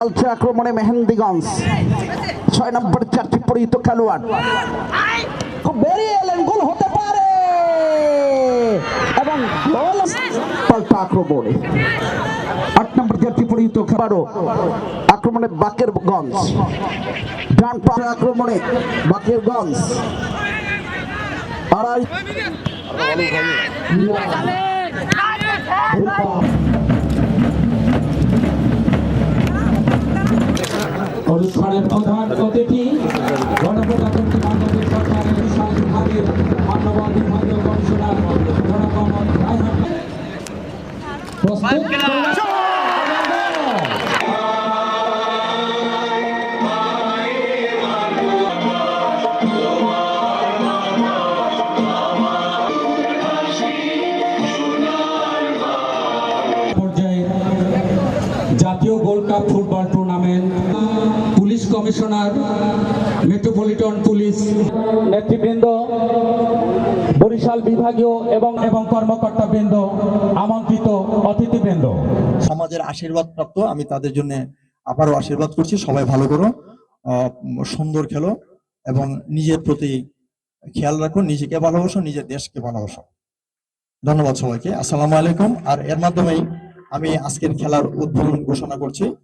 চলছে আক্রমণে মেহেন্দিগঞ্জ। ছয় নম্বর চারটি পরিহিত খেলোয়াড়। খুব গোল হতে পারে। এবং পাল্টা আক্রমণে। আট নম্বর চারটি পরিহিত খেলোয়াড়ও আক্রমণে বাকের গঞ্জ ডান পাশে আক্রমণে বাকের গঞ্জ আড়াই অনুষ্ঠানের প্রধান অতিথি গণপ্রজাতন্ত্রী বাংলাদেশ সরকারের বিভাগীয় কমিশনার প্রস্তুত জাতীয় gold cup football tournament police commissioner metropolitan police নেতৃবৃন্দ বরিশাল বিভাগীয় এবং এবং কর্মকর্তাবৃন্দ আমন্ত্রিত অতিথিবৃন্দ। সমাজের আশীর্বাদ প্রাপ্ত আমি তাদের জন্য আবারও আশীর্বাদ করছি সবাই ভালো করো আহ, সুন্দর খেলো এবং নিজের প্রতি খেয়াল রাখো নিজেকে ভালোবাসো নিজের দেশকে ভালোবাসো। ধন্যবাদ সবাইকে আসসালামু আলাইকুম আর এর মাধ্যমেই আমি আজকের খেলার উদ্বোধন ঘোষণা করছি।